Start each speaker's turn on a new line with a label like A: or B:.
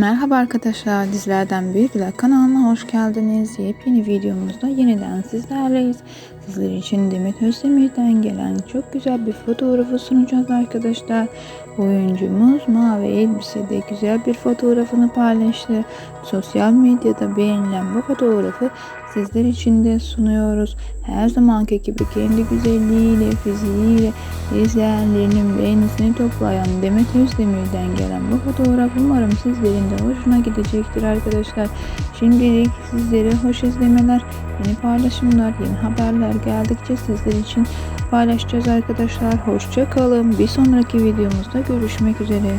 A: Merhaba arkadaşlar, Dizilerden Büyükler kanalına hoş geldiniz. Yepyeni videomuzda yeniden sizlerleyiz. Sizler için Demet Özdemir'den gelen çok güzel bir fotoğrafı sunacağız arkadaşlar. Oyuncumuz mavi elbisede güzel bir fotoğrafını paylaştı. Sosyal medyada beğenilen bu fotoğrafı sizler için de sunuyoruz. Her zamanki gibi kendi güzelliğiyle, fiziğiyle izleyenlerinin beğenisini toplayan Demet Özdemir'den gelen bu fotoğraf umarım sizlerin de hoşuna gidecektir arkadaşlar. Şimdilik sizlere hoş izlemeler, yeni paylaşımlar, yeni haberler geldikçe sizler için paylaşacağız arkadaşlar. Hoşça kalın. Bir sonraki videomuzda görüşmek üzere.